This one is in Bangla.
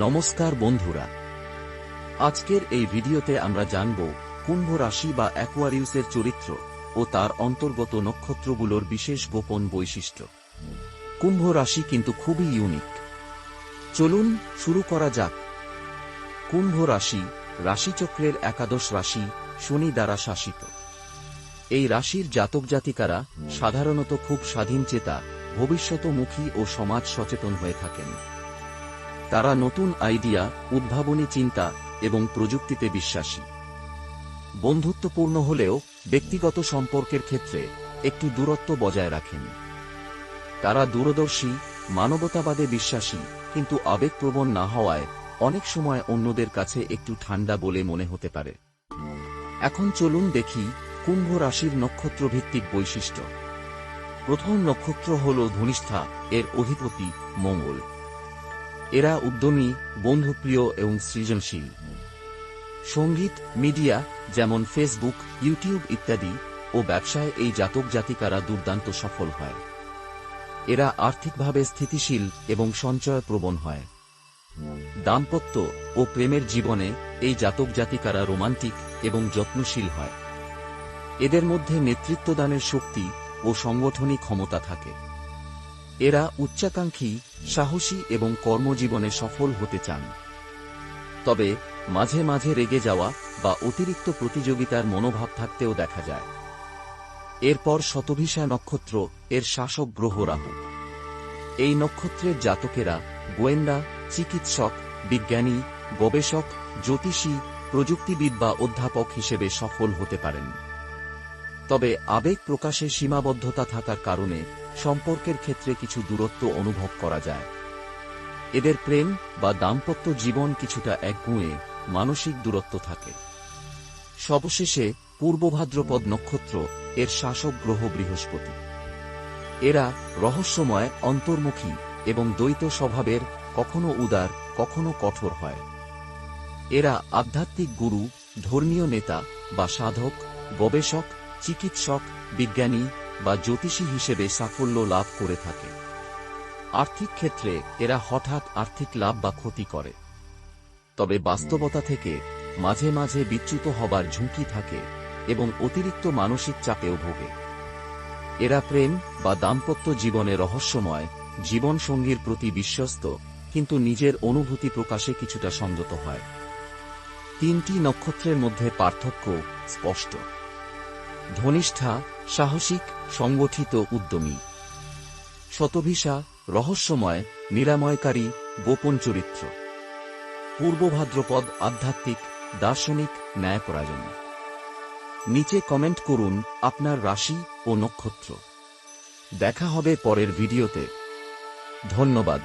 নমস্কার বন্ধুরা। আজকের এই ভিডিওতে আমরা জানব কুম্ভ রাশি বা অ্যাকোয়ারিউসের চরিত্র ও তার অন্তর্গত নক্ষত্রগুলোর বিশেষ গোপন বৈশিষ্ট্য। কুম্ভ রাশি কিন্তু খুবই ইউনিক চলুন শুরু করা যাক। কুম্ভ রাশি রাশিচক্রের একাদশ রাশি শনি দ্বারা শাসিত। এই রাশির জাতক জাতিকারা সাধারণত খুব স্বাধীনচেতা ভবিষ্যতমুখী ও সমাজ সচেতন হয়ে থাকেন। তারা নতুন আইডিয়া, উদ্ভাবনী চিন্তা এবং প্রযুক্তিতে বিশ্বাসী। বন্ধুত্বপূর্ণ হলেও ব্যক্তিগত সম্পর্কের ক্ষেত্রে একটু দূরত্ব বজায় রাখেন। তারা দূরদর্শী, মানবতাবাদে বিশ্বাসী, কিন্তু আবেগপ্রবণ না হওয়ায় অনেক সময় অন্যদের কাছে একটু ঠান্ডা বলে মনে হতে পারে। এখন চলুন দেখি কুম্ভ রাশির নক্ষত্রভিত্তিক বৈশিষ্ট্য। প্রথম নক্ষত্র হল ধনিষ্ঠা, এর অধিপতি মঙ্গল। এরা উদ্যমী, বন্ধুপ্রিয় এবং সৃজনশীল। সংগীত, মিডিয়া, যেমন ফেসবুক, ইউটিউব ইত্যাদি ও ব্যবসায় এই জাতক জাতিকারা দুর্দান্ত সফল হয়। এরা আর্থিকভাবে স্থিতিশীল এবং সঞ্চয় প্রবণ হয়। দাম্পত্য ও প্রেমের জীবনে এই জাতক জাতিকারা রোমান্টিক এবং যত্নশীল হয়। এদের মধ্যে নেতৃত্বদানের শক্তি ও সংগঠনিক ক্ষমতা থাকে। এরা উচ্চাকাঙ্ক্ষী, সাহসী এবং কর্মজীবনে সফল হতে চান। তবে মাঝে মাঝে রেগে যাওয়া বা অতিরিক্ত প্রতিযোগিতার মনোভাব থাকতেও দেখা যায়। এরপর শতভিষা নক্ষত্র এর শাসক গ্রহ রাহু। এই নক্ষত্রের জাতকেরা গোয়েন্দা, চিকিৎসক, বিজ্ঞানী, গবেষক, জ্যোতিষী, প্রযুক্তিবিদ বা অধ্যাপক হিসেবে সফল হতে পারেন। তবে আবেগ প্রকাশে সীমাবদ্ধতা থাকার কারণে সম্পর্কের ক্ষেত্রে কিছু দূরত্ব অনুভব করা যায়। এদের প্রেম বা দাম্পত্য জীবন কিছুটা একগুঁয়ে মানসিক দূরত্ব থাকে। সবশেষে পূর্বভাদ্রপদ নক্ষত্র এর শাসক গ্রহ বৃহস্পতি। এরা রহস্যময়, অন্তর্মুখী এবং দ্বৈত স্বভাবের কখনো উদার, কখনো কঠোর হয়। এরা আধ্যাত্মিক গুরু, ধর্মীয় নেতা বা সাধক, গবেষক, চিকিৎসক, বিজ্ঞানী বা জ্যোতিষী হিসেবে সাফল্য লাভ করে থাকে। আর্থিক ক্ষেত্রে এরা হঠাৎ আর্থিক লাভ বা ক্ষতি করে। তবে বাস্তবতা থেকে মাঝে মাঝে বিচ্যুত হবার ঝুঁকি থাকে এবং অতিরিক্ত মানসিক চাপেও ভোগে। এরা প্রেম বা দাম্পত্য জীবনে রহস্যময়, জীবনসঙ্গীর প্রতি বিশ্বস্ত, কিন্তু নিজের অনুভূতি প্রকাশে কিছুটা সংযত হয়। তিনটি নক্ষত্রের মধ্যে পার্থক্য স্পষ্ট। ধনিষ্ঠা, সাহসিক, সংগঠিত উদ্যমী। শতভিসা, রহস্যময়, নিরাময়কারী, গোপন চরিত্র। পূর্বভাদ্রপদ আধ্যাত্মিক, দার্শনিক, ন্যায়পরায়ণ। নিচে কমেন্ট করুন আপনার রাশি ও নক্ষত্র। দেখা হবে পরের ভিডিওতে। ধন্যবাদ।